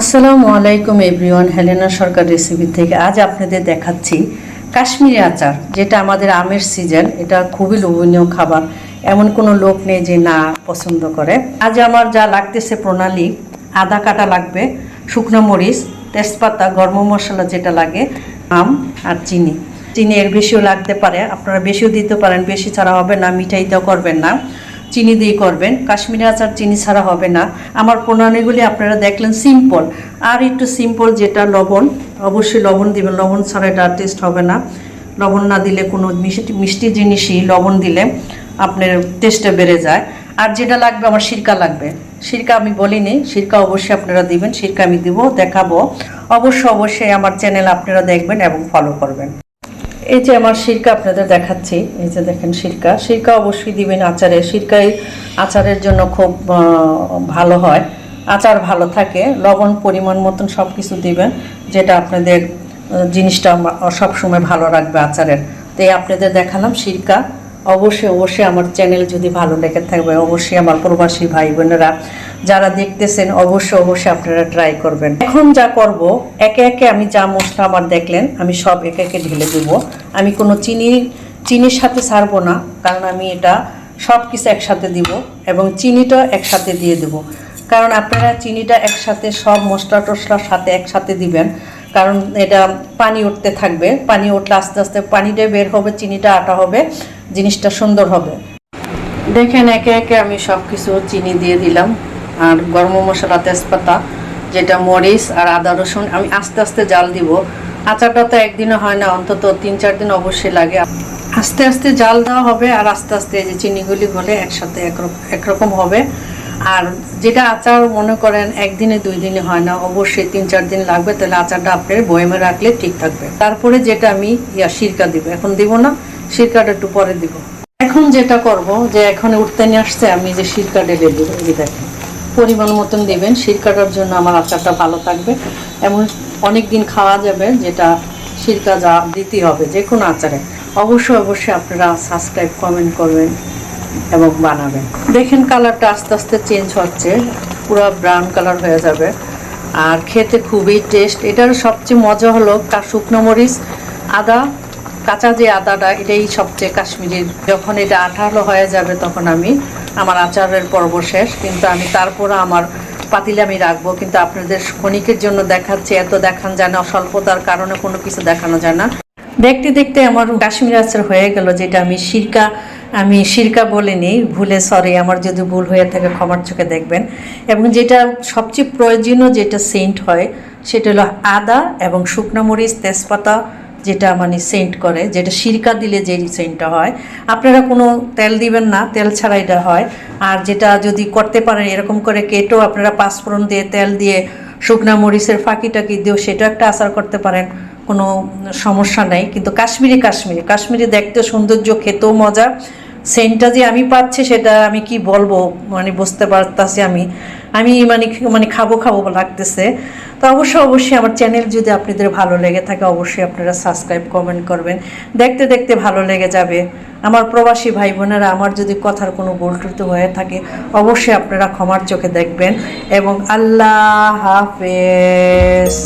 আসসালামু আলাইকুম everyone, Helena সরকার recipe থেকে আজ আপনাদের দেখাচ্ছি কাশ্মীরি আচার, যেটা আমাদের আমের সিজন এটা খুবই লোভনীয় খাবার। এমন কোনো লোক নেই যে না পছন্দ করে। আজ আমার যা লাগতেছে প্রণালী, আদা কাটা লাগবে, শুকনো মরিচ, তেজপাতা, গরম মশলা যেটা লাগে, আম আর চিনি। চিনি এর বেশিও লাগতে পারে, আপনারা বেশিও দিতে পারেন, বেশি ছাড়া হবে না, মিঠাইতেও করবেন না। চিনি দিয়ে করবেন। কাশ্মীরি আচার চিনি ছাড়া হবে না। আমার প্রণালীগুলি আপনারা দেখলেন সিম্পল আর একটু সিম্পল যেটা লবণ, অবশ্যই লবণ দিবেন। লবণ ছাড়া এটা টেস্ট হবে না। লবণ না দিলে কোনো মিষ্টি মিষ্টি জিনিসই লবণ দিলে আপনার টেস্টটা বেড়ে যায়। আর যেটা লাগবে আমার সিরকা লাগবে। সিরকা আমি বলিনি। সিরকা অবশ্যই আপনারা দিবেন। সিরকা আমি দিব, দেখাবো। অবশ্যই অবশ্যই আমার চ্যানেল আপনারা দেখবেন এবং ফলো করবেন। এই যে আমার সিরকা আপনাদের দেখাচ্ছি, এই যে দেখেন সিরকা সিরকা অবশ্যই দিবেন আচারে। সিরকাই আচারের জন্য খুব ভালো হয়। আচার ভালো থাকে, লবণ পরিমাণ মতন সব কিছু দিবেন, যেটা আপনাদের জিনিসটা সব সময় ভালো রাখবে আচারের। তো এই আপনাদের দেখালাম সিরকা অবশ্যই অবশ্যই আমার চ্যানেল যদি ভালো লেগে থাকবে, অবশ্যই আমার প্রবাসী ভাই বোনেরা যারা দেখতেছেন, অবশ্যই অবশ্যই আপনারা ট্রাই করবেন। এখন যা করব, একে একে আমি যা মশলা আমার দেখলেন, আমি সব একে একে ঢেলে দেবো। আমি কোনো চিনি, চিনির সাথে ছাড়বো না, কারণ আমি এটা সব কিছু একসাথে দিব এবং চিনিটা একসাথে দিয়ে দেব। কারণ আপনারা চিনিটা একসাথে সব মশলা টশলার সাথে একসাথে দিবেন, কারণ এটা পানি উঠতে থাকবে। পানি উঠলে আস্তে আস্তে পানিটা বের হবে, চিনিটা আটা হবে, জিনিসটা সুন্দর হবে। দেখেন একে একে আমি সব কিছু চিনি দিয়ে দিলাম, আর গরম মশলা তেজপাতা। যেটা মরিচ আর আদা রসুন, আমি আস্তে আস্তে জাল দিব। আচারটা তো একদিনে হয় না, অন্তত তিন চার দিন অবশ্যই লাগে। আস্তে আস্তে জাল দেওয়া হবে আর আস্তে আস্তে যে চিনিগুলি গলে একসাথে একরকম হবে। আর যেটা আচার মনে করেন একদিনে, দুই দিনে হয় না, অবশ্যই তিন চার দিন লাগবে, তাহলে আচারটা আপনার বয়েমে রাখলে ঠিক থাকবে। তারপরে যেটা আমি ইয়া সিরকা দিব, এখন দিব না, সিরকাটা একটু পরে দিব। এখন যেটা করব, যে এখন উঠতে নিয়ে আসছে, আমি যে সিরকা ঢেলে দিব, এই দেখেন। পরিমাণ মতন দেবেন। সিরকাটার জন্য আমার আচারটা ভালো থাকবে। এমন অনেক দিন খাওয়া যাবে যেটা সিরকা যা দিতে হবে যে কোনো আচারে। অবশ্যই অবশ্যই আপনারা সাবস্ক্রাইব কমেন্ট করবেন এবং বানাবেন। দেখেন কালারটা আস্তে আস্তে চেঞ্জ হচ্ছে। পুরো ব্রাউন কালার হয়ে যাবে। আর খেতে খুবই টেস্ট এটার সবচেয়ে মজা হলো শুকনো মরিচ, আদা, কাঁচা যে আদাটা, এটাই সবচেয়ে কাশ্মীরের যখন এটা আঠালো হয়ে যাবে, তখন আমি আমার আচারের পর্ব শেষ, কিন্তু আমি তারপরে আমার পাতিলে আমি রাখব, কিন্তু আপনাদের ক্ষণিকের জন্য দেখাচ্ছে, এত দেখান যায় না স্বল্পতার কারণে কোনো কিছু দেখানো যায় না। দেখতে দেখতে আমার কাশ্মীর আচার হয়ে গেল, যেটা আমি সিরকা আমি সিরকা বলিনি, ভুলে সরি আমার যদি ভুল হয়ে থাকে ক্ষমার চোখে দেখবেন। এবং যেটা সবচেয়ে প্রয়োজনীয় যেটা সেন্ট হয়, সেটা হলো আদা এবং শুকনো মরিচ, তেজপাতা যেটা মানে সেন্ট করে, যেটা সিরকা দিলে যে সেন্টটা হয়। আপনারা কোনো তেল দিবেন না, তেল ছাড়া এটা হয়। আর যেটা যদি করতে পারেন, এরকম করে কেটো, আপনারা পাঁচফোড়ন দিয়ে তেল দিয়ে শুকনা মরিচের ফাঁকি টাকি দিয়েও সেটা একটা আচার করতে পারেন, কোনো সমস্যা নেই। কিন্তু কাশ্মীরি কাশ্মীরি কাশ্মীরি দেখতে সৌন্দর্য, খেতেও মজা। সেন্টটা যে আমি পাচ্ছি সেটা আমি কি বলব? মানে বুঝতে পারতাছি আমি। আমি মানে মানে খাব খাব লাগতেছে। তো অবশ্যই অবশ্যই আমার চ্যানেল যদি আপনাদের ভালো লেগে থাকে, অবশ্যই আপনারা সাবস্ক্রাইব কমেন্ট করবেন। দেখতে দেখতে ভালো লেগে যাবে। আমার প্রবাসী ভাই বোনেরা আমার যদি কথার কোনো ত্রুটি হয়ে থাকে, অবশ্যই আপনারা ক্ষমার চোখে দেখবেন। এবং আল্লাহ হাফেজ।